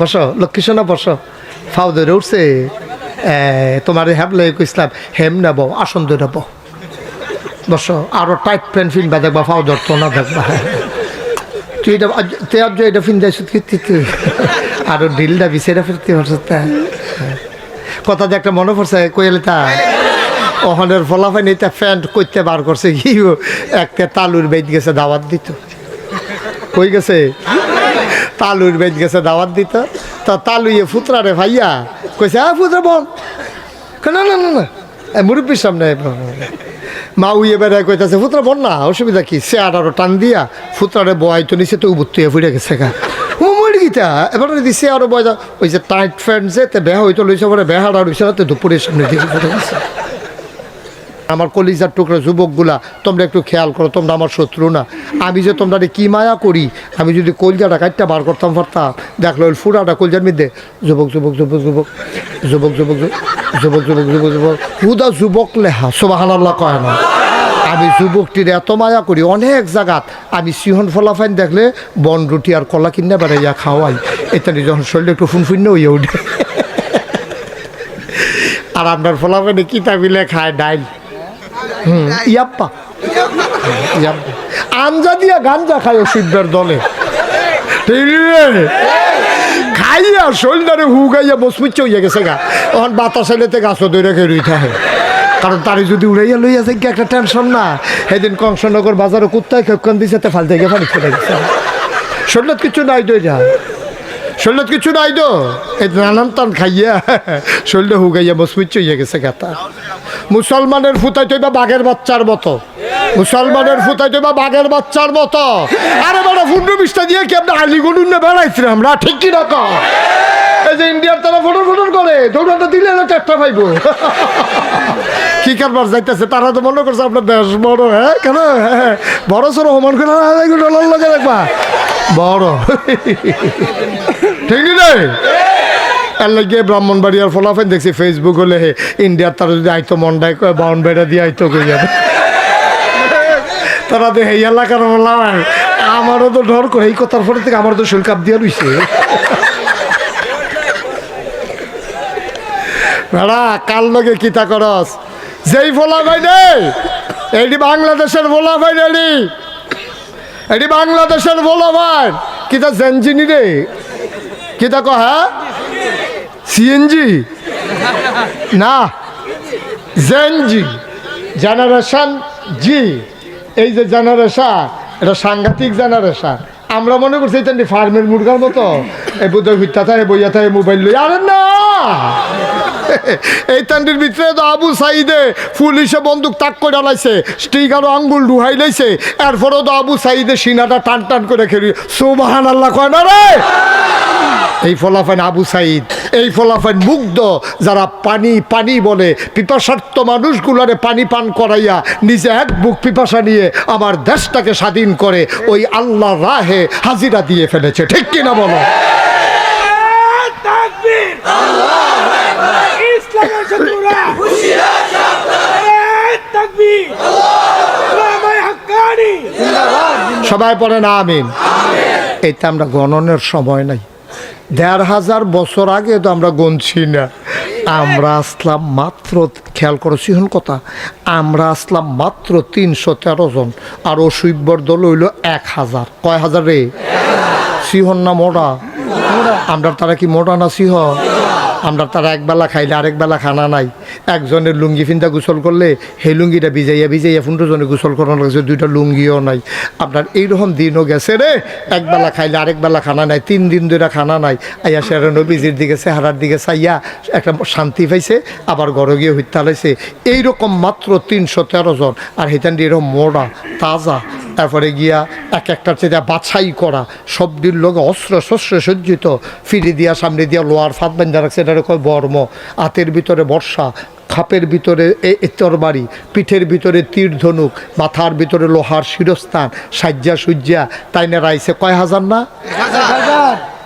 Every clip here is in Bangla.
বসো লক্ষ্মী সোনা বসো। ফাউ ধরে উঠছে। তোমার হ্যাবলে ইসলাম, হেম নেব, আসন ধরে নেব। বসো, আরও টাইট প্যান্ট ফিনবা দেখবা ফাউ ধরতো না দেখবা। তুই এটা তুই এটা ফিন যাইছ তুই তুই আরও ঢিল দাবি, সেটা ফিরতে পারছ কথা যে একটা মনে পড়ছে কইলে তা? ওখানের ফলাফাই নিতে প্যান্ট করতে বার করছে, কি একটা তালুর বেদ গেছে, দাওয়াত দিত। কই গেছে? তালুর বেদ গেছে দাওয়াত দিত। তা তালুয়ে ফুতরা রে ভাইয়া কইছে হ্যাঁ ফুতরা, বল। না না না না। মুরব্বীর সামনে মা উইয়ে বেড়ায় কইতাছে, ফুতরা, বল না, অসুবিধা কি? সে আরও টান দিয়া ফুতরারে বয় তো নিচে তো উবুত্তুয়ে ফুটে গেছে গা। ও, মরে গিতা, এবার দিছে আরও বয় ওই যে টাইট ফ্রেন্ড যে তে বেহা হইতো লইছে পরে বেহারা রইছে না, তো দুপুরের সামনে গেছে। আমার কলিজার টুকরা যুবকগুলা তোমরা একটু খেয়াল করো তোমরা আমার শত্রু না আমি যে তোমরা কি মায়া করি আমি যদি কলজাটা কাটটা বার করতাম পারতাম দেখল ওই ফুরাটা কলজার মধ্যে যুবক যুবক যুবক যুবক যুবক যুবক যুবক যুবক যুবক যুবক হুদা যুবক লেহা সোবাহান আল্লাহ কয় না আমি যুবকটির এত মায়া করি অনেক জায়গাত আমি সিহন ফলাফাইন দেখলে বন রুটি আর কলা কিনে বেড়াইয়া খাওয়াই এটা যখন শরীরে একটু ফুনফুন্য হইয়া উঠে আর আপনার ফলাফাইনে কিতা মিলে খায় ডাইল ইয়াপ্পা ইয়াপ্পা। আঞ্জা দিয়া গাঞ্জা খায় শিবদের দলে? খাইয়া শরীরটারে হু গাইয়া বসমিচ্ছ হইয়া গেছে গা। তখন বাতাস এলেতে গাছও দৈরা খেয়ে রই থাকে কারণ তারে যদি উড়াইয়া লইয়া যায় একটা টেনশন না? সেদিন কংসনগর বাজারে কুত্তায় খেপকান দিছে, তে ফালতে গিয়ে ফানি চলে গেছে। শরীরত কিছু নাই দই যা। শরীরত কিছু নাই তো এই নানান টান খাইয়া শরীরটা হুগাইয়া মসমিচ্ছ হইয়া গেছে গাতা মুসলমানের ফুতাই তৈবা বাঘের বাচ্চার মতো। মুসলমানের ফুতাই তৈবা বাঘের বাচ্চার মতো। আরে বড় ফুন্ডু বিষ্টা দিয়ে কি আপনি আলিগুলুন না বেড়াইছি আমরা? ঠিক কি না? এই যে ইন্ডিয়ার তারা ফটোর ফটোর করে দৌড়াটা দিলে না চারটা পাইব। কি কারবার যাইতেছে? তারা তো মনে করছে আপনার দেশ বড় হ্যাঁ? কেন? হ্যাঁ বড় সড়ো সমান করে ডলার লাগে দেখবা। বড়। ঠিক রে এর লাগে ব্রাহ্মণবাড়িয়ার ফলাফেন দেখছি ফেসবুক হলে হে ইন্ডিয়ার তারা যদি আইতো মন্ডায়, কয় বাউন বেড়া দিয়ে আইতো কই যাবে? তারা তো এই এলাকার বললাম আমারও তো ডর করে, এই কথার পরে থেকে আমার তো শরীর কাপ দিয়ে রইছে। ভেড়া কাল লগে কিতা করস? যেই ফোলা ভাই রে এইটি বাংলাদেশের ফোলা ভাই রেডি এটি বাংলাদেশের ফোলা ভাই কিতা জেনজিনি রে? কিতা কহ হ্যাঁ? সিএনজি না জেনজি জেনারেশন জি এই যে জেনারেশন এটা সাংঘাতিক জেনারেশন আমরা মনে করছি এটা ফার্মের মুরগার মতো। এই বোধহয় ভিত্তা থাকে, বইয়া থাকে, মোবাইল লই আরে না! এই তান্ডির ভিতরে তো আবু সাইদে পুলিশে বন্দুক তাক করে লাইছে স্টিকারও আঙ্গুল ডুহাই লাইছে। এরপরেও তো আবু সাইদে সিনাটা টান টান করে খেলি। সুবাহান আল্লাহ কয় না রে? এই ফলাফান আবু সাইদ। এই ফলাফান মুগ্ধ যারা পানি পানি বলে। পিপাসার্থ মানুষগুলারে পানি পান করাইয়া নিজে এক বুক পিপাসা নিয়ে আমার দেশটাকে স্বাধীন করে ওই আল্লাহ রাহে হাজিরা দিয়ে ফেলেছে। ঠিক কিনা বলো? সবাই পড়ে না আমিন এটা আমরা গণনের সময় নাই। দেড় হাজার বছর আগে তো আমরা গণছি না। আমরা আসলাম মাত্র, খেয়াল করো সিহন কথা, আমরা আসলাম মাত্র তিনশো তেরো জন, আর অসুইব্বর দল হইল এক হাজার। কয় হাজার রে? সিহন না মোড়া আমরা তারা কি মোড়া না সিহ আমরা তারা একবেলা খাইলে আরেক বেলা খানা নাই। একজনের লুঙ্গি ফিনটা গোসল করলে সেই লুঙ্গিটা ভিজাইয়া ভিজাইয়া জনে গোসল করানো লাগছে, দুইটা লুঙ্গিও নাই। আপনার এইরকম দিনও গেছে রে। একবেলা খাইলে আরেক বেলা খানা নাই, তিন দিন ধরে খানা নাই। আইয়া সেরা নবীজির দিকে, চেহারার দিকে চাইয়া একটা শান্তি পাইছে, আবার ঘরে গিয়ে হত্যা লাইছে এইরকম মাত্র তিনশো তেরো জন। আর হেতান এরকম মোড়া, তাজা। তারপরে গিয়া এক একটার চেয়ে বাছাই করা সবটির লোক অস্ত্র শস্ত্র সজ্জিত ফিরে দিয়া সামনে দিয়া লোহার ফাঁদ বান্ধা রাখছে এটা কয় বর্ম। হাতের ভিতরে বর্ষা খাপের ভিতরে তরবারি পিঠের ভিতরে তীর ধনুক মাথার ভিতরে লোহার শিরস্থান সাজ্জা সুজ্জা তাই না রাইছে কয় হাজার না?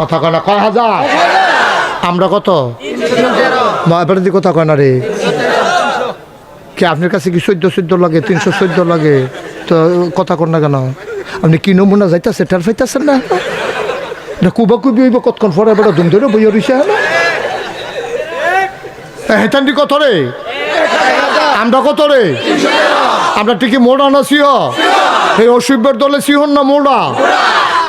কথা কয় না কয় হাজার? আমরা কত? এবারে কথা কয় না রে? কি আপনার কাছে কি চোদ্দ চোদ্দ লাগে তিনশো চোদ্দ লাগে? তো কথা কর না কেন? আপনি কি নমুনা যাইতেছে টের পাইতেছেন না? এটা কুবা কুবি হইব কতক্ষণ পরে বেটা দুম ধরে বইয়া রইছে হ্যাঁ হেতান্ডি কত রে? আমরা কত রে? আমরা ঠিকই মোড়া না সিহ এই অসুবের দলে সিহন না মোড়া?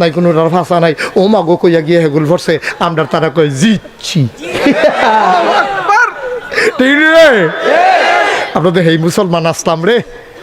নাই কোনো ভাষা নাই। ও মাগো কইয়া গিয়ে হেগুল ভরছে আমরা তারা কই জিতছি। ঠিক রে? আমরা তো হেই মুসলমান আসলাম রে।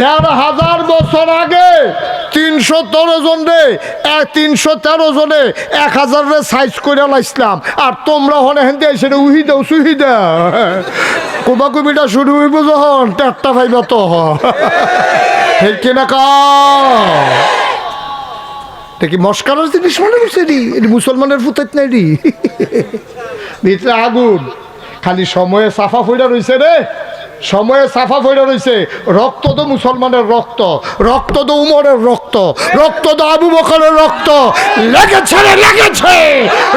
দেড় হাজার বছর আগে তিনশো তেরো জন রে তিনশো তেরো জনে এক হাজার রে সাইজ করে লাইছিলাম। আর তোমরা হনে হেনতে সেটা উহি দাও, সুহি দাও। কুবা কুবিটা শুরু হইব যখন, টাট্টা ভাইবা তো ঠিক কিনা কা কি মস্কারের জিনিস মনে করছে রি, এটি মুসলমানের ফুতাইত নাই রি। ভিতরে আগুন, খালি সময়ে সাফা ফইরা রইছে রে। সময়ে সাফা ফইরা রইছে। রক্ত তো মুসলমানের রক্ত রক্ত তো উমরের রক্ত রক্ত তো আবু বকরের রক্ত। লেগেছে রে, লেগেছে,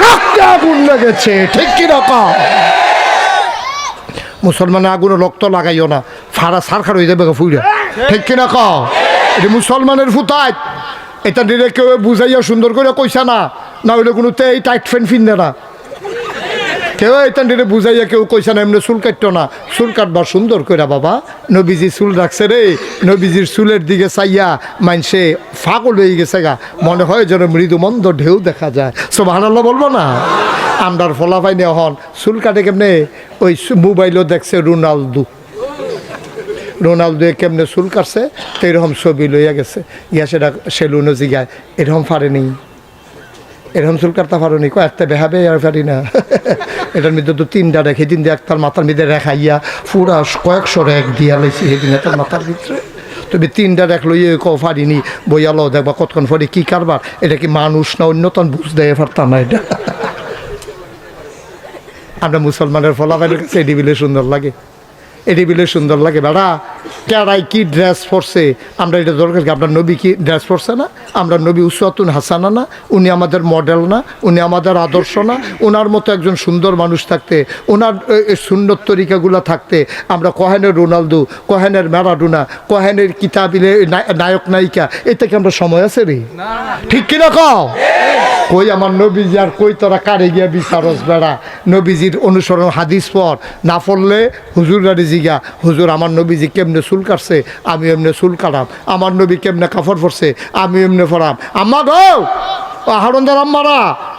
রক্তে আগুন লেগেছে, ঠিক কি রকম মুসলমানের আগুনে রক্ত লাগাইও না, ফাড়া সারখার হয়ে যাবে ফুইরা। ঠিক কিনা ক এটি মুসলমানের ফুতায়। এটা দিলে কেউ বুঝাইয়া সুন্দর করে কইসা না না হইলে কোনো এই টাইট ফ্যান ফিনবে না। কেউ দিলে বুঝাইয়া কেউ কইসা না, এমনি চুল কাটতো না। চুল কাটবার সুন্দর করে বাবা, নবীজি চুল রাখছে রে। নবীজির চুলের দিকে চাইয়া মানসে ফাগল হয়ে গেছে গা। মনে হয় যেন মৃদু মন্দ ঢেউ দেখা যায়। সোভানাল্লাহ বলব না? আমরার ফলাফাই নেওয়া হন। চুল কাটে কেমনে? ওই মোবাইলও দেখছে রোনালদো। রোনালদো কেমনে চুল কাটছে? তো এরকম ছবি লইয়া গেছে। ইয়া সেটা সেলুনও জিগায়। এরকম পারেনি এরকম চুল কাটতে পারোনি কয়েকটা বেহাবে, আর পারি না। এটার মধ্যে তো তিনটা রেখে দিন দিয়ে একটার মাথার মধ্যে রেখাইয়া পুরা কয়েকশো রেখ দিয়া লাইছি সেদিন তার মাথার ভিতরে। তুমি তিনটা রেখ লইয়ে কো পারিনি বইয়ালো দেখবা কতক্ষণ পরে কি কারবার। এটা কি মানুষ না অন্যতম বুঝ দেয় পারতাম না এটা। আমরা মুসলমানের ফলাফলের কাছে এটি সুন্দর লাগে। এটি বিলে সুন্দর লাগে বেড়া। কেরাই কি ড্রেস পরছে? আমরা এটা দরকার কি আপনার নবী কি ড্রেস পরছে না? আমরা নবী উসাতুন হাসানা না উনি আমাদের মডেল না উনি আমাদের আদর্শ না ওনার মতো একজন সুন্দর মানুষ থাকতে ওনার সুন্দর তরিকাগুলো থাকতে আমরা কহেনের রোনালদো কহেনের ম্যারাডোনা কহেনের কিতাবিলে নায়ক নায়িকা এ থেকে আমরা সময় আছে রে? ঠিক কিনা কও? কই আমার নবীজি আর কই তোরা কারে গিয়া বিচারস বেড়া? নবীজির অনুসরণ হাদিস পর না পড়লে হুজুর গাড়ি জিগা, হুজুর, আমার নবীজি কেমনে চুল কাটছে? আমি এমনি চুল কাটাম। আমার নবী কেমনে কাপড় পরছে? আমি এমনি পরাম। আম্মা গো! হারন্দার আম্মারা!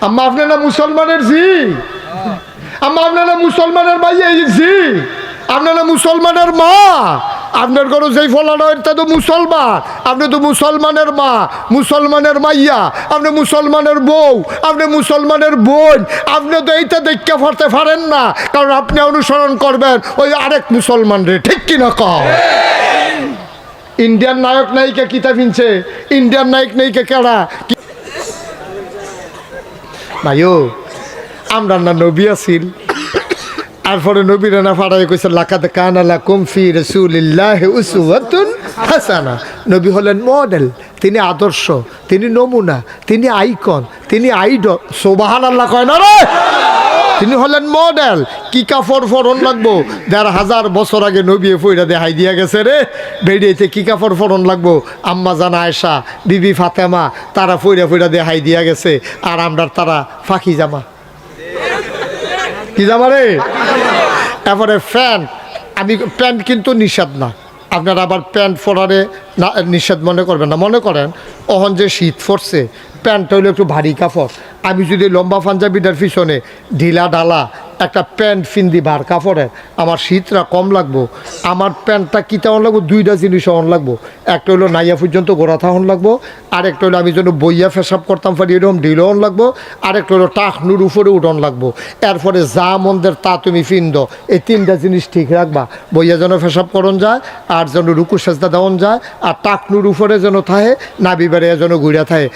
আম্মা আপনারা মুসলমানের জি আম্মা আপনারা মুসলমানের ভাই এই জি আপনারা মুসলমানের মা। আপনার ঘরে যেই ফলানো এটা তো মুসলমান। আপনি তো মুসলমানের মা মুসলমানের মাইয়া। আপনি মুসলমানের বউ আপনি মুসলমানের বোন। আপনি তো এইটা দেখতে পারতে পারেন না কারণ আপনি অনুসরণ করবেন ওই আরেক মুসলমান রে ঠিক কিনা কম ইন্ডিয়ান নায়ক নায়িকা কিতা ফিনছে ইন্ডিয়ান নায়ক নায়িকা কেডা? কি- ভাইও আমরা না নবী আছিল। তারপরে নবীর না ফাড়াই কইছে লাকাত কানালা কুমফি রসুলিল্লাহ উসওয়াতুন হাসানা। নবী হলেন মডেল তিনি আদর্শ, তিনি নমুনা, তিনি আইকন তিনি আইডল সোবাহান আল্লাহ কয় না রে? তিনি হলেন মডেল কি কাপড় ফরন লাগবো? দেড় হাজার বছর আগে নবিয়ে ফইরা দেখাই দিয়া গেছে রে। বেরিয়েতে কি কাপড় ফরন লাগবো? আম্মা জানা আয়সা বিবি ফাতেমা, তারা ফইরা ফইরা দেখাই দিয়া গেছে। আর আমরা তারা ফাঁকি জামা। কি জামা রে? এবারে প্যান্ট। আমি প্যান্ট কিন্তু নিষেধ না। আপনারা আবার প্যান্ট পরারে না নিষেধ মনে করবেন না। মনে করেন, অহন যে শীত পড়ছে, প্যান্টটা হলো একটু ভারী কাপড়। আমি যদি লম্বা পাঞ্জাবিটার পিছনে ঢিলা ডালা একটা প্যান্ট ফিন্দি বার কাপড়ের, আমার শীতটা কম লাগবো। আমার প্যান্টটা কী তেমন লাগবো? দুইটা জিনিস অন লাগবো। একটা হলো নাইয়া পর্যন্ত গোড়া থাহন লাগবো, আরেকটা হলো আমি যেন বইয়া ফেসাব করতাম পারি এরকম ঢিল অন লাগবো, আরেকটা হলো টাকনুর উপরে উঠন লাগবো। এরপরে যা মন্দের তা তুমি ফিন্দ এই তিনটা জিনিস ঠিক রাখবা। বইয়া যেন ফেসাব করন যায়, আর যেন রুকু সেজদা দেওয়ান যায়, আর টাকনুর উপরে যেন থাহে নাবিবারে যেন ঘুরে থাহে।